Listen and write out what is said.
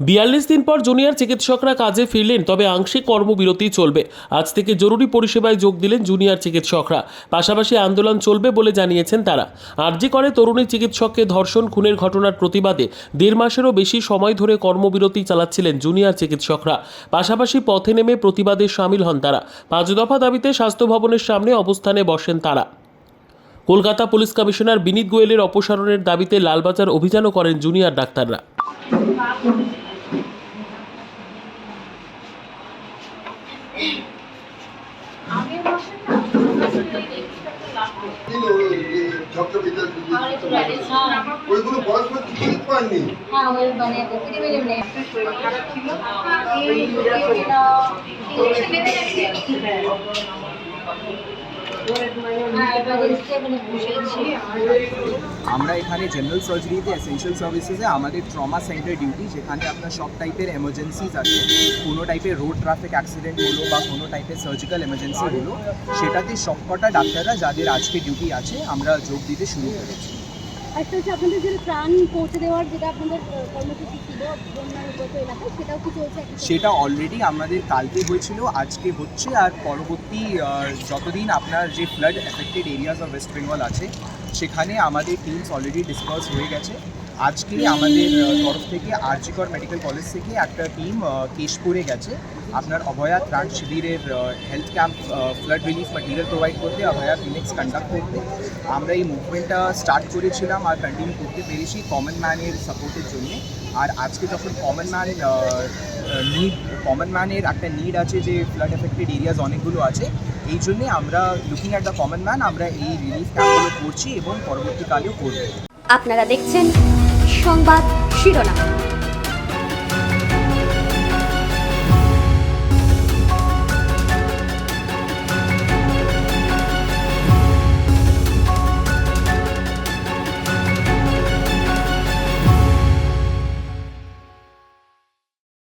বিয়াল্লিশ দিন পর জুনিয়র চিকিৎসকরা কাজে ফিরলেন, তবে আংশিক কর্মবিরতি চলবে। আজ থেকে জরুরি পরিষেবায় যোগ দিলেন জুনিয়র চিকিৎসকরা। পাশাপাশি আন্দোলন চলবে বলে জানিয়েছেন তারা। আরজি করে তরুণী চিকিৎসককে ধর্ষণ, খুনের ঘটনার প্রতিবাদে দেড় মাসেরও বেশি সময় ধরে কর্মবিরতি চালাচ্ছিলেন জুনিয়র চিকিৎসকরা। পাশাপাশি পথে নেমে প্রতিবাদে সামিল হন তারা। পাঁচ দফা দাবিতে স্বাস্থ্য ভবনের সামনে অবস্থানে বসেন তারা। কলকাতা পুলিশ কমিশনার বিনীত গোয়েলের অপসারণের দাবিতে লালবাজার অভিযানও করেন জুনিয়র ডাক্তাররা। ওইগুলো বয়স করে পাননি হ্যাঁ ওই মানে ওপিডি মেলে মানে খারাপ ছিল এই হ্যাঁ মানে বসেছি আমরা এখানে জেনারেল সার্জারিতে এসেনশিয়াল সার্ভিসেসে আমাদের ট্রমা সেন্টার ডিউটি যেখানে আপনার সব টাইপের এমার্জেন্সিজ আছে কোনো টাইপের রোড ট্রাফিক অ্যাক্সিডেন্ট হলো বা কোনো টাইপের সার্জিক্যাল এমার্জেন্সি হলো, সেটাতে সবকটা ডাক্তাররা যাদের আজকে ডিউটি আছে, আমরা যোগ দিতে শুরু করেছি। একটা হচ্ছে আপনাদের যেটা ত্রাণ পৌঁছে দেওয়ার যেটা আপনাদের কর্মসূচি ছিল সেটাও কি চলছে সেটা অলরেডি আমাদের কালকে হয়েছিল, আজকে হচ্ছে, আর পরবর্তী যতদিন আপনার যে flood affected areas of West Bengal আছে, সেখানে আমাদের টিমস অলরেডি ডিসকাস হয়ে গেছে। আজকে আমাদের তরফ থেকে আরজিকর মেডিকেল কলেজ থেকে একটা টিম কেশপুরে গেছে। আপনার অভয়া ত্রাণ শিবিরের health camp flood relief material provide করতে, অভয়া ক্লিনিক্স কন্ডাক্ট করতে। আমরা এই মুভমেন্টটা স্টার্ট করেছিলাম আর কন্টিনিউ করতে পেরেছি কমন ম্যানের সাপোর্টের জন্য। আর আজকে যখন কমন ম্যান নিড কমন ম্যানের একটা নিড আছে যে ফ্লাড এফেক্টেড এরিয়াজ অনেকগুলো আছে, এই জন্যে আমরা looking at the common man আমরা এই রিলিফ ক্যাম্পগুলো করছি এবং পরবর্তীকালেও করব। আপনারা দেখছেন সংবাদ শিরোনাম।